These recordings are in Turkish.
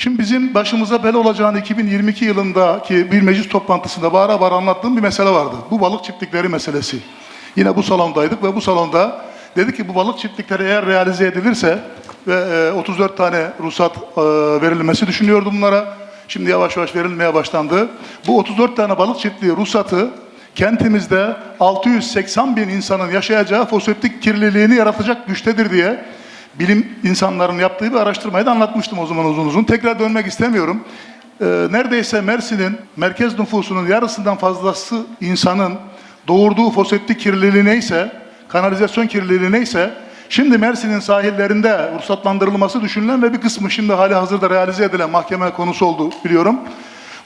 Şimdi bizim başımıza bela olacağını 2022 yılındaki bir meclis toplantısında bağıra bağıra anlattığım bir mesele vardı. Bu balık çiftlikleri meselesi. Yine bu salondaydık ve bu salonda dedi ki bu balık çiftlikleri eğer realize edilirse ve e, 34 tane ruhsat e, verilmesi düşünüyordu bunlara. Şimdi yavaş yavaş verilmeye başlandı. Bu 34 tane balık çiftliği ruhsatı kentimizde 680 bin insanın yaşayacağı foseptik kirliliğini yaratacak güçtedir diye bilim insanlarının yaptığı bir araştırmayı da anlatmıştım o zaman uzun uzun. Tekrar dönmek istemiyorum. Ee, neredeyse Mersin'in merkez nüfusunun yarısından fazlası insanın doğurduğu foseptik kirliliği neyse, kanalizasyon kirliliği neyse, şimdi Mersin'in sahillerinde ruhsatlandırılması düşünülen ve bir kısmı şimdi hali hazırda realize edilen mahkeme konusu oldu biliyorum.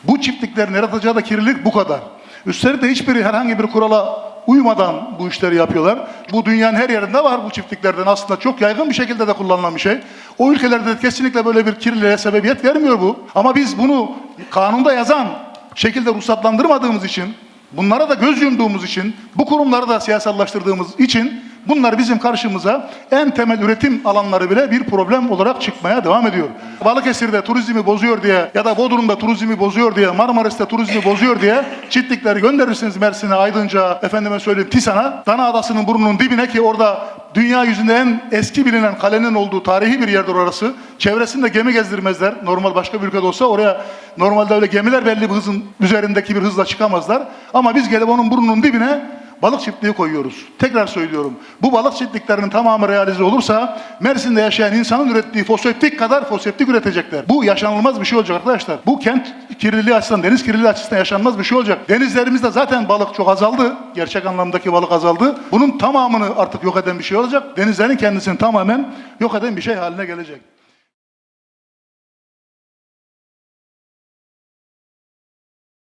Bu çiftliklerin yaratacağı da kirlilik bu kadar. Üstelik de hiçbiri herhangi bir kurala uymadan bu işleri yapıyorlar. Bu dünyanın her yerinde var bu çiftliklerden aslında çok yaygın bir şekilde de kullanılan bir şey. O ülkelerde de kesinlikle böyle bir kirliliğe sebebiyet vermiyor bu. Ama biz bunu kanunda yazan şekilde ruhsatlandırmadığımız için, bunlara da göz yumduğumuz için, bu kurumları da siyasallaştırdığımız için bunlar bizim karşımıza en temel üretim alanları bile bir problem olarak çıkmaya devam ediyor. Balıkesir'de turizmi bozuyor diye ya da Bodrum'da turizmi bozuyor diye, Marmaris'te turizmi bozuyor diye çiftlikleri gönderirsiniz Mersin'e, Aydınca, efendime söyleyeyim Tisan'a, Dana Adası'nın burnunun dibine ki orada dünya yüzünde en eski bilinen kalenin olduğu tarihi bir yerdir orası. Çevresinde gemi gezdirmezler. Normal başka bir ülkede olsa oraya normalde öyle gemiler belli bir hızın üzerindeki bir hızla çıkamazlar. Ama biz gelip onun burnunun dibine balık çiftliği koyuyoruz. Tekrar söylüyorum. Bu balık çiftliklerinin tamamı realize olursa Mersin'de yaşayan insanın ürettiği foseptik kadar foseptik üretecekler. Bu yaşanılmaz bir şey olacak arkadaşlar. Bu kent kirliliği açısından, deniz kirliliği açısından yaşanmaz bir şey olacak. Denizlerimizde zaten balık çok azaldı. Gerçek anlamdaki balık azaldı. Bunun tamamını artık yok eden bir şey olacak. Denizlerin kendisini tamamen yok eden bir şey haline gelecek.